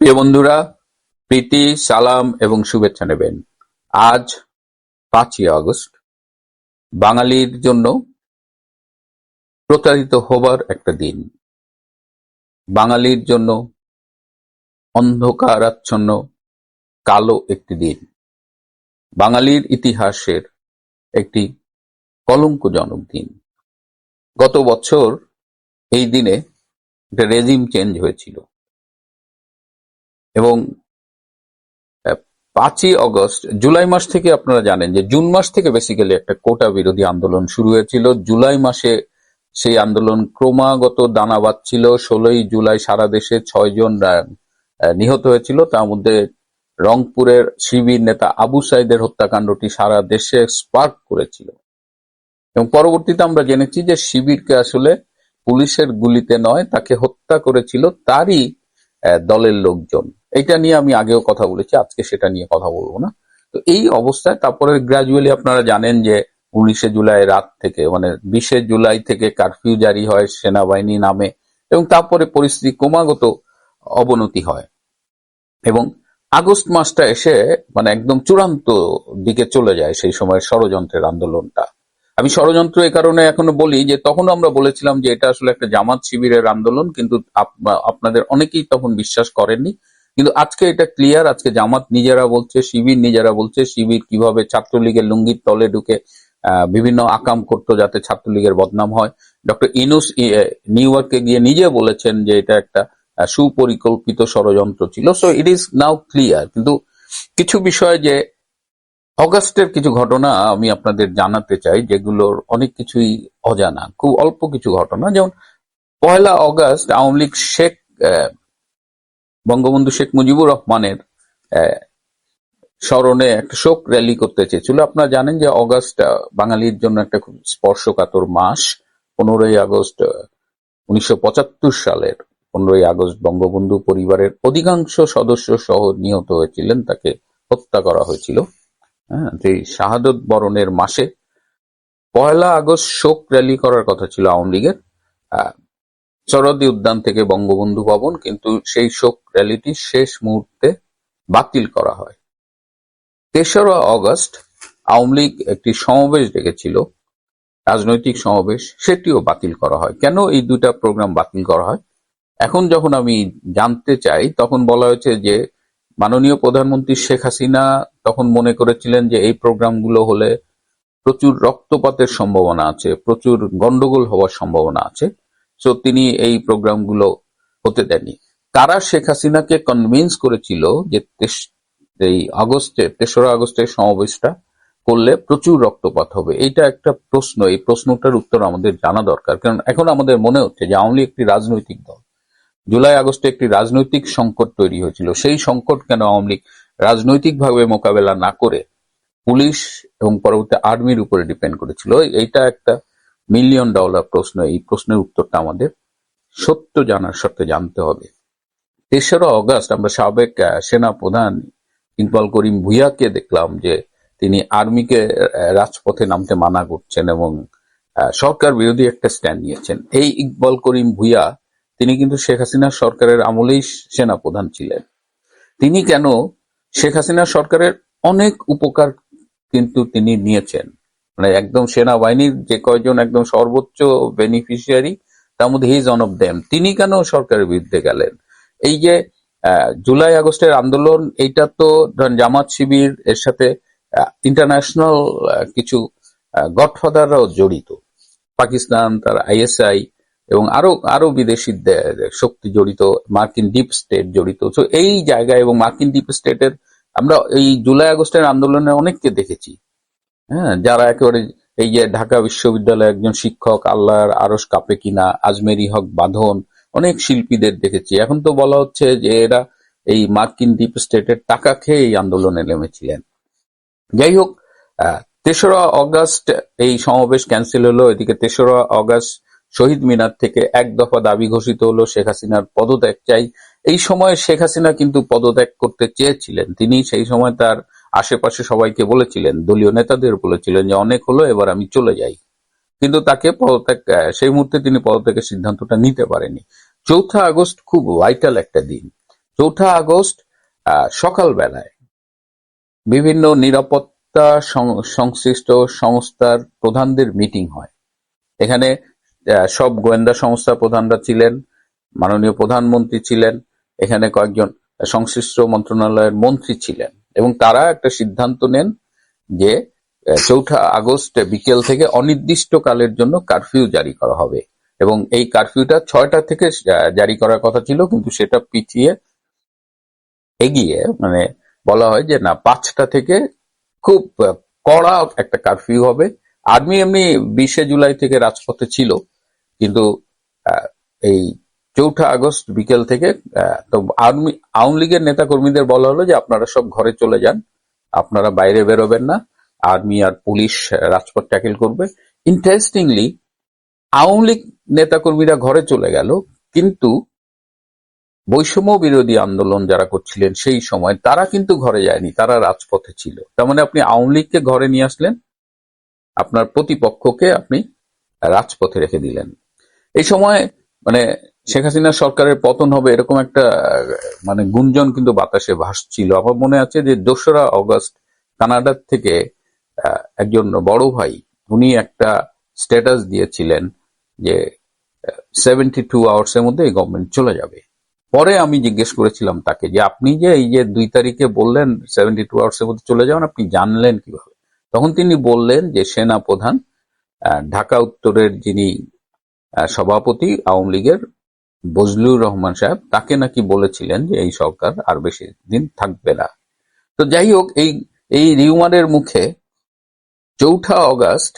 প্রিয় বন্ধুরা, প্রীতি, সালাম এবং শুভেচ্ছা নেবেন। আজ পাঁচই আগস্ট। বাঙালির জন্য প্রতারিত হবার একটা দিন। বাঙালির জন্য অন্ধকারাচ্ছন্ন কালো একটি দিন। বাঙালির ইতিহাসের একটি কলঙ্কজনক দিন। গত বছর এই দিনে একটা রেজিম চেঞ্জ হয়েছিল। এবং পাঁচই অগস্ট, জুলাই মাস থেকে আপনারা জানেন যে জুন মাস থেকে বেসিক্যালি একটা কোটা বিরোধী আন্দোলন শুরু হয়েছিল। জুলাই মাসে সেই আন্দোলন ক্রমাগত দানা বাঁধছিল ষোলোই জুলাই সারা দেশে ছয় জন নিহত হয়েছিল। তার মধ্যে রংপুরের শিবির নেতা আবু সাইদের হত্যাকাণ্ডটি সারা দেশে স্পার্ক করেছিল। এবং পরবর্তীতে আমরা জেনেছি যে শিবিরকে আসলে পুলিশের গুলিতে নয়, তাকে হত্যা করেছিল তারই দলের লোকজন। এটা নিয়ে আমি আগেও কথা বলেছি, আজকে সেটা নিয়ে কথা বলব না। তো এই অবস্থায় তারপরে গ্রাজুয়ালি আপনারা জানেন যে উনিশে জুলাই রাত থেকে মানে বিশে জুলাই থেকে কারফিউ জারি হয় সেনাবাহিনী নামে এবং তারপরে পরিস্থিতি ক্রমাগত অবনতি হয়। এবং আগস্ট মাসটা এসে মানে একদম চূড়ান্ত দিকে চলে যায় সেই সময় ষড়যন্ত্রের আন্দোলনটা। আমি ষড়যন্ত্র এ কারণে এখনও বলি যে তখন আমরা বলেছিলাম যে এটা আসলে একটা জামাত শিবিরের আন্দোলন, কিন্তু আপ- আপনাদের অনেকেই তখন বিশ্বাস করেননি। কিন্তু আজকে এটা ক্লিয়ার আজকে জামাত নিজেরা বলছে, শিবির নিজেরা বলছে, শিবির কীভাবে ছাত্রলীগের লুঙ্গির তলে ঢুকে বিভিন্ন আকাম করতো যাতে ছাত্রলীগের বদনাম হয়। ডক্টর ইনুস নিউ ইয়র্কে গিয়ে নিজে বলেছেন যে এটা একটা সুপরিকল্পিত ষড়যন্ত্র ছিল। So it is now clear কিন্তু কিছু বিষয় যে অগাস্টের কিছু ঘটনা আমি আপনাদের জানাতে চাই, যেগুলোর অনেক কিছুই অজানা, খুব অল্প কিছু ঘটনা। যেমন পয়লা অগাস্ট আওয়ামী লীগ শেখ বঙ্গবন্ধু শেখ মুজিবুর রহমানের স্মরণে একটা শোক র্যালি করতে চেয়েছিল। আপনারা জানেন যে অগাস্ট বাঙালির জন্য একটা খুব স্পর্শকাতর মাস। পনেরোই আগস্ট উনিশশো পঁচাত্তর সালের পনেরোই আগস্ট বঙ্গবন্ধু পরিবারের অধিকাংশ সদস্য সহ নিহত হয়েছিলেন, তাকে হত্যা করা হয়েছিল। হ্যাঁ তো শাহাদত বরণের মাসে পয়লা আগস্ট শোক র্যালি করার কথা ছিল আওয়ামী লীগের। সরদি উদ্যান থেকে বঙ্গবন্ধু ভবন, কিন্তু সেই শোক র্যালিটি শেষ মুহূর্তে বাতিল করা হয়। তেসরা অগস্ট আওয়ামী লীগ একটি সমাবেশ ডেকেছিল, রাজনৈতিক সমাবেশ, সেটিও বাতিল করা হয়। কেন এই দুটা প্রোগ্রাম বাতিল করা হয়? এখন যখন আমি জানতে চাই, তখন বলা হয়েছে যে মাননীয় প্রধানমন্ত্রী শেখ হাসিনা তখন মনে করেছিলেন যে এই প্রোগ্রামগুলো হলে প্রচুর রক্তপাতের সম্ভাবনা আছে, প্রচুর গন্ডগোল হওয়ার সম্ভাবনা আছে। সো তিনি এই প্রোগ্রামগুলো হতে দেননি। কারা শেখ হাসিনাকে কনভিন্স করেছিল যে এই আগস্টে, তেসরা আগস্টের সমাবেশটা করলে প্রচুর রক্তপাত হবে? এইটা একটা প্রশ্ন। এই প্রশ্নটার উত্তর আমাদের জানা দরকার। কারণ এখন আমাদের মনে হচ্ছে যে আওয়ামী একটি রাজনৈতিক দল। জুলাই আগস্টে একটি রাজনৈতিক সংকট তৈরি হয়েছিল। সেই সংকট কেন আওয়ামী লীগ রাজনৈতিকভাবে মোকাবেলা না করে পুলিশ এবং পরবর্তী আর্মির উপরে ডিপেন্ড করেছিল? এইটা একটা মিলিয়ন ডলার প্রশ্ন, এই প্রশ্নের উত্তরটা আমাদের সত্য জানার সাথে জানতে হবে। তেসরা অগস্ট আমরা সাবেক সেনা প্রধান ইকবাল করিম ভুইয়াকে দেখলাম যে তিনি আর্মিকে রাজপথে নামতে মানা করছেন এবং সরকার বিরোধী একটা স্ট্যান্ড নিয়েছেন। এই ইকবাল করিম ভুইয়া তিনি কিন্তু শেখ হাসিনা সরকারের আমলেই সেনা প্রধান ছিলেন। তিনি কেন শেখ হাসিনা সরকারের অনেক উপকার কিন্তু তিনি নিয়েছেন। মানে একদম সেনাবাহিনীর যে কয়জন একদম সর্বোচ্চ বেনিফিশিয়ারি তার মধ্যে হিজ অন অফ দেম তিনি কেন সরকারের বিরুদ্ধে গেলেন? এই যে জুলাই আগস্টের আন্দোলন, এইটা তো ধরেন জামাত শিবির এর সাথে ইন্টারন্যাশনাল কিছু গডফাদাররাও জড়িত। পাকিস্তান, তার আইএসআই এবং আরও আরও বিদেশি শক্তি জড়িত, মার্কিন ডিপ স্টেট জড়িত। তো এই জায়গায় এবং মার্কিন ডিপ স্টেটের আমরা এই জুলাই আগস্টের আন্দোলনে অনেককে দেখেছি। হ্যাঁ যারা একেবারে এই যে ঢাকা বিশ্ববিদ্যালয়ে একজন শিক্ষক, আল্লাহর আরস কাপে কিনা আজমেরি হক বাঁধন, অনেক শিল্পীদের দেখেছি। এখন তো বলা হচ্ছে যে এরা এই মার্কিন ডিপ স্টেটের টাকা খেয়ে এই আন্দোলনে নেমেছিলেন। যাই হোক তেসরা অগস্ট এই সমাবেশ ক্যান্সেল হলো। এদিকে তেসরা অগস্ট শহীদ মিনার থেকে এক দফা দাবি ঘোষিত হলো শেখ হাসিনার পদত্যাগ চাই। এই সময় শেখ হাসিনা কিন্তু পদত্যাগ করতে চেয়েছিলেন। তিনি সেই সময় তার আশেপাশে সবাইকে বলেছিলেন, দলীয় নেতাদের বলেছিলেন যে অনেক হলো, এবার আমি চলে যাই। কিন্তু তাকে পদত্যাগ সেই মুহূর্তে তিনি পদত্যাগের সিদ্ধান্তটা নিতে পারেনি। চৌঠা আগস্ট খুব ভাইটাল একটা দিন। চৌঠা আগস্ট সকালবেলায় বিভিন্ন নিরাপত্তা সংশ্লিষ্ট সংস্থার প্রধানদের মিটিং হয়। এখানে সব গোয়েন্দা সংস্থার প্রধানরা ছিলেন, মাননীয় প্রধানমন্ত্রী ছিলেন, এখানে কয়েকজন সংশ্লিষ্ট মন্ত্রণালয়ের মন্ত্রী ছিলেন। এবং তারা একটা সিদ্ধান্ত নেন যে চৌঠা আগস্ট বিকেল থেকে অনির্দিষ্টকালের জন্য কারফিউ জারি করা হবে। এবং এই কারফিউটা ছয়টা থেকে জারি করার কথা ছিল, কিন্তু সেটা পিছিয়ে এগিয়ে মানে বলা হয় যে না, পাঁচটা থেকে খুব কড়া একটা কারফিউ হবে। আর্মি এমনি বিশে জুলাই থেকে রাজপথে ছিল, কিন্তু এই চৌঠা আগস্ট বিকেল থেকে তো আর্মি, আওয়ামী লীগের নেতা কর্মীদের বলা হলো যে আপনারা সব ঘরে চলে যান। আপনারা বাইরে বেরোবেন না। আর্মি আর পুলিশ রাজপথ ট্যাকেল করবে। ইন্টারেস্টিংলি আওয়ামী লীগ নেতা কর্মীরা ঘরে চলে গেল, কিন্তু বৈষম্য বিরোধী আন্দোলন যারা করছিলেন সেই সময় তারা কিন্তু ঘরে যায়নি, তারা রাজপথে ছিল। তার মানে আপনি আওয়ামী লীগকে ঘরে নিয়ে আসলেন, আপনার প্রতিপক্ষকে আপনি রাজপথে রেখে দিলেন। এই সময় মানে শেখ হাসিনা সরকারের পতন হবে এরকম একটা মানে গুঞ্জন কিন্তু বাতাসে ভাসছিল। আমার মনে আছে যে দোসরা অগস্ট কানাডার থেকে একজন বড় ভাই, উনি একটা স্ট্যাটাস দিয়েছিলেন যে সেভেন্টি টু আওয়ার্স এর মধ্যে এই গভর্নমেন্ট চলে যাবে। পরে আমি জিজ্ঞেস করেছিলাম তাকে যে, আপনি যে এই যে দুই তারিখে বললেন সেভেন্টি টু আওয়ার্স এর মধ্যে চলে যাবেন, আপনি জানলেন কীভাবে? তখন তিনি বললেন যে, সেনা প্রধান ঢাকা উত্তরের যিনি সভাপতি, আওয়ামী লীগের বজলুর রহমান সাহেব তাকে নাকি বলেছিলেন যে এই সরকার আর বেশি দিন থাকবে না। তো যাই হোক, এই এই রিউমারের মুখে চৌঠা অগাস্ট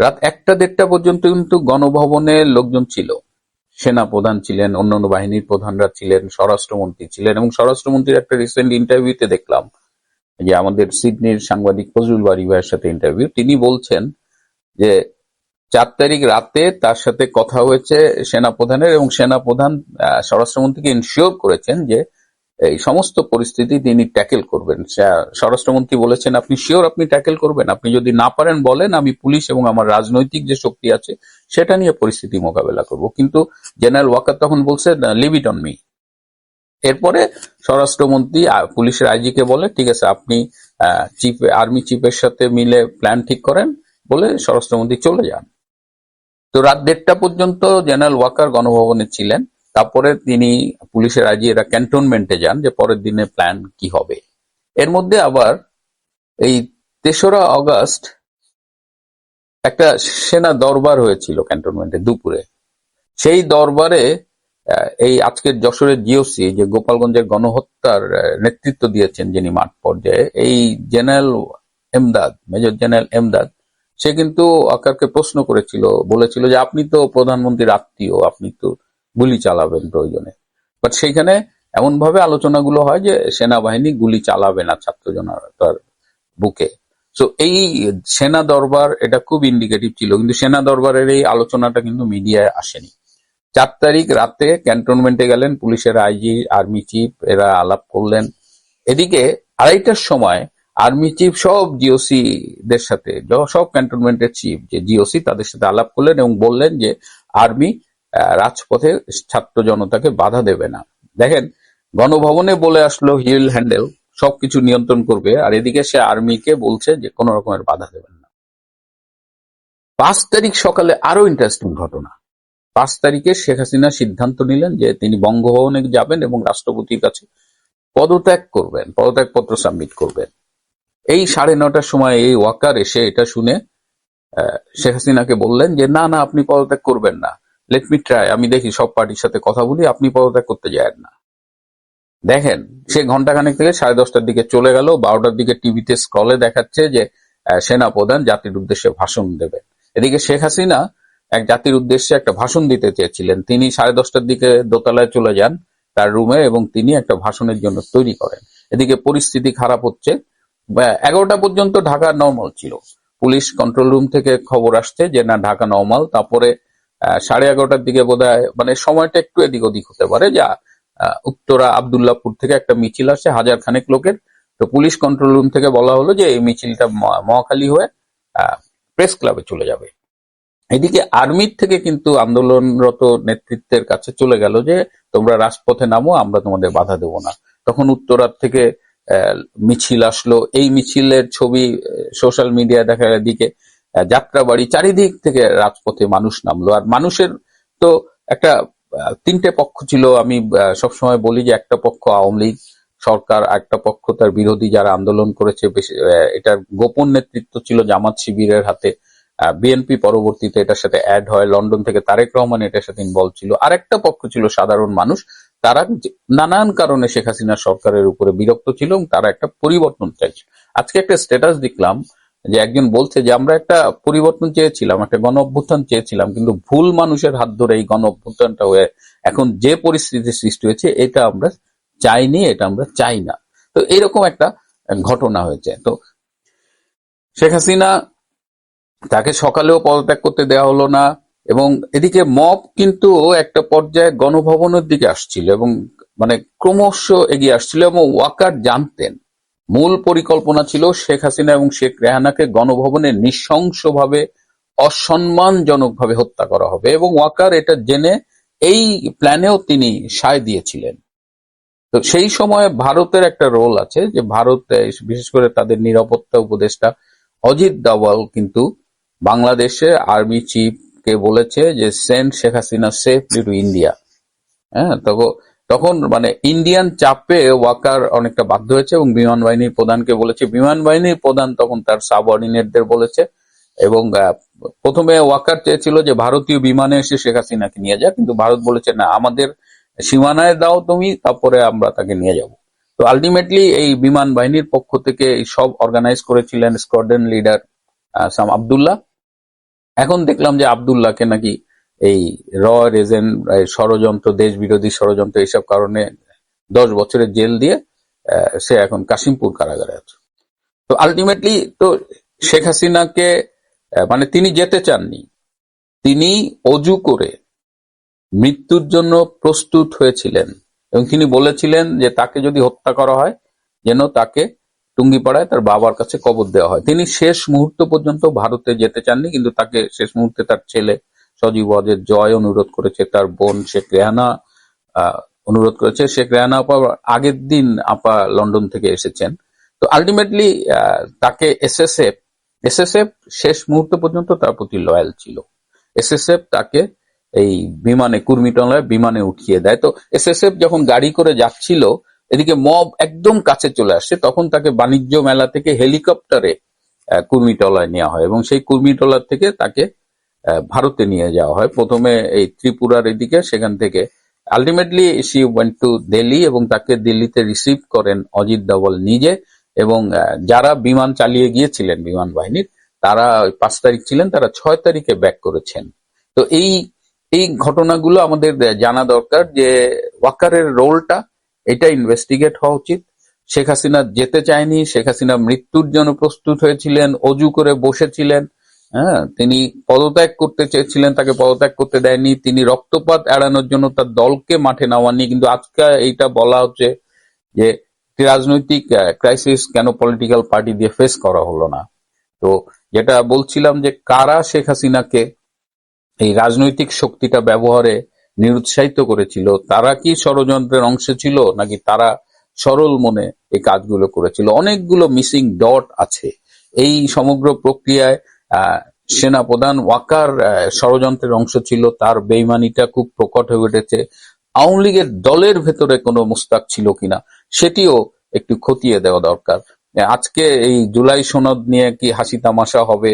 রাত একটা দেড়টা পর্যন্ত কিন্তু গণভবনে লোকজন ছিল। সেনা প্রধান ছিলেন, অন্যান্য বাহিনীর প্রধানরা ছিলেন, স্বরাষ্ট্রমন্ত্রী ছিলেন এবং স্বরাষ্ট্রমন্ত্রীর একটা রিসেন্ট ইন্টারভিউতে দেখলাম যে আমাদের সিডনির সাংবাদিক ফজলুল বাড়ি ভাইয়ের সাথে ইন্টারভিউ তিনি বলছেন যে চার তারিখ রাতে তার সাথে কথা হয়েছে সেনা প্রধানের এবং সেনা প্রধান আহ, স্বরাষ্ট্রমন্ত্রীকে ইনশিওর করেছেন যে এই সমস্ত পরিস্থিতি তিনি ট্যাকেল করবেন। স্বরাষ্ট্রমন্ত্রী বলেছেন আপনি শিওর আপনি ট্যাকেল করবেন। আপনি যদি না পারেন বলেন আমি পুলিশ এবং আমার রাজনৈতিক যে শক্তি আছে সেটা নিয়ে পরিস্থিতি মোকাবেলা করব। কিন্তু জেনারেল ওয়াকার তখন বলছে লিভ ইট অন মি এরপরে স্বরাষ্ট্রমন্ত্রী পুলিশের আইজিকে বলে ঠিক আছে আপনি চিফ আর্মি চিফের সাথে মিলে প্ল্যান ঠিক করেন। বলে স্বরাষ্ট্রমন্ত্রী চলে যান। তো রাত দেড়টা পর্যন্ত জেনারেল ওয়াকার গণভবনে ছিলেন। তারপরে তিনি পুলিশের আইজি এরা ক্যান্টনমেন্টে যান যে পরের দিনে প্ল্যান কি হবে। এর মধ্যে আবার এই তেসরা অগস্ট একটা সেনা দরবার হয়েছিল ক্যান্টনমেন্টে দুপুরে। সেই দরবারে এই আজকের যশোরের জিওসি যে গোপালগঞ্জের গণহত্যার নেতৃত্ব দিয়েছেন যিনি মাঠ পর্যায়ে, এই general Emdad, major general Emdad সে কিন্তু আকারকে প্রশ্ন করেছিল, বলেছিল যে আপনি তো প্রধানমন্ত্রীর আত্মীয়, আপনি তো গুলি চালাবেন প্রয়োজনে। বাট সেইখানে এমন ভাবে আলোচনাগুলো হয় যে সেনাবাহিনী গুলি চালাবে না ছাত্র জনতার বুকে। সো এই সেনা দরবার এটা খুব ইন্ডিকেটিভ ছিল, কিন্তু সেনা দরবারের এই আলোচনাটা কিন্তু মিডিয়ায় আসেনি। চার তারিখ রাতে ক্যান্টনমেন্টে গেলেন, পুলিশের আইজি আর্মি চিফ এরা আলাপ করলেন। এদিকে আড়াইটার সময় আর্মি চিফ সব জিওসি দের সাথে সব ক্যান্টনমেন্টের চিফ যে জিওসি তাদের সাথে আলাপ করলেন এবং বললেন যে আর্মি রাজপথে ছাত্র জনতাকে বাধা দেবে না। দেখেন, গণভবনে বলে আসলো হিল হ্যান্ডেল, সবকিছু নিয়ন্ত্রণ করবে আর এদিকে সে আর্মিকে বলছে যে কোনো রকমের বাধা দেবেন না। পাঁচ তারিখ সকালে আরও ইন্টারেস্টিং ঘটনা। পাঁচ তারিখে শেখ হাসিনা সিদ্ধান্ত নিলেন যে তিনি বঙ্গভবনে যাবেন এবং রাষ্ট্রপতির কাছে পদত্যাগ করবেন, পদত্যাগপত্র সাবমিট করবেন। এই সাড়ে নটার সময় এই ওয়াকার এসে এটা শুনে শেখ হাসিনাকে বললেন যে না না আপনি পদত্যাগ করবেন না। লেট মি ট্রাই আমি দেখি সব পার্টির সাথে কথা বলি আপনি পদত্যাগ করতে যায় না। দেখেন সে ঘন্টাখানেক থেকে সাড়ে দশটার দিকে চলে গেল বারোটার দিকে টিভিতে স্ক্রলে দেখাচ্ছে যে আহ, সেনা প্রধান জাতির উদ্দেশ্যে ভাষণ দেবেন। এদিকে শেখ হাসিনা এক জাতির উদ্দেশ্যে একটা ভাষণ দিতে চেয়েছিলেন। তিনি সাড়ে দশটার দিকে দোতলায় চলে যান তার রুমে এবং তিনি একটা ভাষণের জন্য তৈরি করেন। এদিকে পরিস্থিতি খারাপ হচ্ছে এগারোটা পর্যন্ত ঢাকা নর্মাল ছিল। পুলিশ কন্ট্রোল রুম থেকে খবর আসছে যে, না, ঢাকা নর্মাল। তারপরে সাড়ে এগারোটার দিকে বোধহয় মানে সময়টা একটু এদিক ওদিক হতে পারে। যা উত্তরা আবদুল্লাপুর থেকে একটা মিছিল আসছে হাজার খানেক লোকের। তো পুলিশ কন্ট্রোল রুম থেকে বলা হলো যে, এই মিছিলটা মহাখালী হয়ে প্রেস ক্লাবে চলে যাবে। এদিকে আর্মির থেকে কিন্তু আন্দোলনরত নেতৃত্বের কাছে চলে গেল যে, তোমরা রাজপথে নামো, আমরা তোমাদের বাধা দেব না। তখন উত্তরার থেকে মিছিল আসলো। এই মিছিলের ছবি সোশ্যাল মিডিয়া দেখার দিকে যাত্রাবাড়ি চারিদিক থেকে রাজপথে মানুষ নামলো। আর মানুষের তো একটা তিনটে পক্ষ ছিল। আমি সবসময় বলি যে একটা পক্ষ আওয়ামী লীগ সরকার একটা পক্ষ তার বিরোধী যারা আন্দোলন করেছে। এটার গোপন নেতৃত্ব ছিল জামাত শিবিরের হাতে। বিএনপি পরবর্তীতে এটার সাথে অ্যাড হয়। লন্ডন থেকে তারেক রহমান এটার সাথে ইনভলভ ছিল। আরেকটা পক্ষ ছিল সাধারণ মানুষ তারা নানান কারণে শেখ হাসিনা সরকারের উপরে বিরক্ত ছিল এবং তারা একটা পরিবর্তন চাইছে। আজকে একটা স্ট্যাটাস দেখলাম যে একজন বলছে যে, আমরা একটা পরিবর্তন চেয়েছিলাম, একটা গণ অভ্যুত্থান চেয়েছিলাম, কিন্তু ভুল মানুষের হাত ধরে এই গণ অভ্যুত্থানটা হয়ে এখন যে পরিস্থিতি সৃষ্টি হয়েছে, এটা আমরা চাইনি, এটা আমরা চাই না। তো এরকম একটা ঘটনা হয়েছে। তো শেখ হাসিনা তাকে সকালেও পদত্যাগ করতে দেওয়া হলো না। এবং এদিকে মব কিন্তু একটা পর্যায়ে গণভবনের দিকে আসছিল এবং মানে ক্রমশ এগিয়ে আসছিল এবং ওয়াকার জানতেন। মূল পরিকল্পনা ছিল শেখ হাসিনা এবং শেখ রেহানাকে গণভবনে নৃশংসভাবে অসম্মানজনকভাবে হত্যা করা হবে এবং ওয়াকার এটা জেনে এই প্ল্যানেও তিনি সায় দিয়েছিলেন। তো সেই সময়ে ভারতের একটা রোল আছে যে ভারত বিশেষ করে তাদের নিরাপত্তা উপদেষ্টা অজিত দাওয়াল কিন্তু বাংলাদেশে আর্মি চিফ কে বলেছে যে sent Sheikh Hasina safe safely to India হ্যাঁ তখন তখন মানে ইন্ডিয়ান চাপে ওয়াকার অনেকটা বাধ্য হয়েছে এবং বিমান বাহিনীর প্রধানকে বলেছে। বিমান বাহিনীর প্রধান তখন তার সাবঅর্ডিনেটদের বলেছে এবং প্রথমে ওয়াকার চেয়েছিল যে ভারতীয় বিমানে এসে শেখ হাসিনাকে নিয়ে যাক, কিন্তু ভারত বলেছে, না, আমাদের সীমানায় দাও তুমি, তারপরে আমরা তাকে নিয়ে যাব। তো আলটিমেটলি এই বিমান বাহিনীর পক্ষ থেকে সব অর্গানাইজ করেছিলেন স্কোয়াড্রন লিডার সাম আবদুল্লাহ। এখন দেখলাম যে আবদুল্লাহকে নাকি এই র রেজেন ষড়যন্ত্র দেশ বিরোধী ষড়যন্ত্র এইসব কারণে দশ বছরের জেল দিয়ে সে এখন কাশিমপুর কারাগারে আছে। তো আলটিমেটলি তো শেখ হাসিনাকে মানে তিনি যেতে চাননি। তিনি অজু করে মৃত্যুর জন্য প্রস্তুত হয়েছিলেন এবং তিনি বলেছিলেন যে তাকে যদি হত্যা করা হয়, যেন তাকে টুঙ্গিপাড়ায় তার বাবার কাছে কবর দেওয়া হয়। তিনি শেষ মুহূর্ত পর্যন্ত ভারতে যেতে চাননি, কিন্তু তাকে শেষ মুহূর্তে তার ছেলে সজীব জয় অনুরোধ করেছে। তার বোন শেখ রেহানা অনুরোধ করেছে। শেখ রেহানা আপা আগের দিন আপা লন্ডন থেকে এসেছেন। তো আলটিমেটলি তাকে এসএসএফ এসএসএফ শেষ মুহূর্ত পর্যন্ত তার প্রতি লয়াল ছিল। এসএসএফ তাকে এই বিমানে কুর্মিটলায় বিমানে উঠিয়ে দেয়। তো এসএসএফ যখন গাড়ি করে যাচ্ছিল এদিকে মব একদম কাছে চলে আসছে তখন তাকে বাণিজ্য মেলা থেকে হেলিকপ্টারে কুর্মিটলায় নেওয়া হয় এবং সেই কুর্মিটলা থেকে তাকে ভারতে নিয়ে যাওয়া হয়। প্রথমে এই ত্রিপুরার এদিকে, সেখান থেকে ultimately she went to Delhi এবং তাকে দিল্লিতে রিসিভ করেন অজিত ডাবল নিজে এবং যারা বিমান চালিয়ে গিয়েছিলেন বিমান বাহিনীর, তারা পাঁচ তারিখ ছিলেন, তারা ছয় তারিখে ব্যাক করেছেন। তো এই এই ঘটনাগুলো আমাদের জানা দরকার যে ওয়াকারের রোলটা এটা ইনভেস্টিগেট হওয়া উচিত। শেখ হাসিনা যেতে চায়নি, শেখ হাসিনা মৃত্যুর জন্য প্রস্তুত হয়েছিলেন, অজু করে বসেছিলেন হ্যাঁ তিনি পদত্যাগ করতে চেয়েছিলেন, তাকে পদত্যাগ করতে দেয়নি, তিনি রক্তপাত এড়ানোর জন্য তার দলকে মাঠে নামাননি, কিন্তু আজকে এইটা বলা হচ্ছে যে রাজনৈতিক ক্রাইসিস কেন পলিটিক্যাল পার্টি দিয়ে ফেস করা হলো না। তো যেটা বলছিলাম যে কারা শেখ হাসিনাকে এই রাজনৈতিক শক্তিটা ব্যবহারে নিরুৎসাহিত করেছিল। তারা কি ষড়যন্ত্রের অংশ ছিল নাকি তারা সরল মনে এই কাজগুলো করেছিল? অনেকগুলো মিসিং ডট আছে। এই সমগ্র প্রক্রিয়ায় আহ, সেনাপ্রধান ওয়াকার ষড়যন্ত্রের অংশ ছিল। তার বেইমানিটা খুব প্রকট হয়ে উঠেছে। আওয়ামী লীগের দলের ভেতরে কোনো মুস্তাক ছিল কিনা সেটিও একটু খতিয়ে দেওয়া দরকার। আজকে এই জুলাই সনদ নিয়ে কি হাসি তামাশা হবে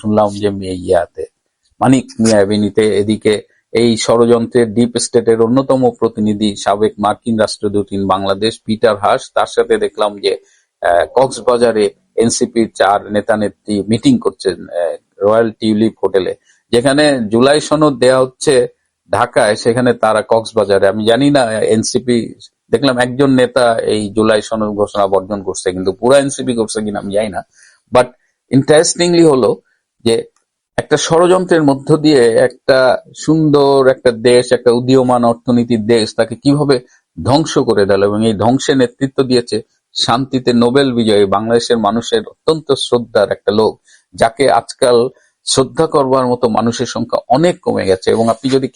শুনলাম যে মেয়ে ইয়াতে মানিক মিয়া এদিকে এই ষড়যন্ত্রের ডিপ স্টেটের অন্যতম প্রতিনিধি সাবেক মার্কিন রাষ্ট্রদূত ইন বাংলাদেশ পিটার হাস তার সাথে দেখলাম যে কক্সবাজারে এনসিপির চার নেতা নেত্রী মিটিং করছেন রয়্যাল টিউলিপ হোটেলে। যেখানে জুলাই সনদ দেয়া হচ্ছে ঢাকায়, সেখানে তারা কক্সবাজারে। আমি জানি না এনসিপি দেখলাম একজন নেতা এই জুলাই সনদ ঘোষণা বর্জন করছে, কিন্তু পুরো এনসিপি করছে কিনা আমি জানি না। বাট ইন্টারেস্টিংলি হলো যে একটা ষড়যন্ত্রের মধ্য দিয়ে একটা সুন্দর, একটা দেশ, একটা উদীয়মান অর্থনীতির দেশ তাকে কীভাবে ধ্বংস করে দিল এবং এই ধ্বংসে নেতৃত্ব দিয়েছে শান্তিতে নোবেল বিজয়ী বাংলাদেশের মানুষের অত্যন্ত শ্রদ্ধার একটা লোক, যাকে আজকাল শ্রদ্ধা করবার মতো মানুষের সংখ্যা অনেক কমে গেছে এবং আপনি যদি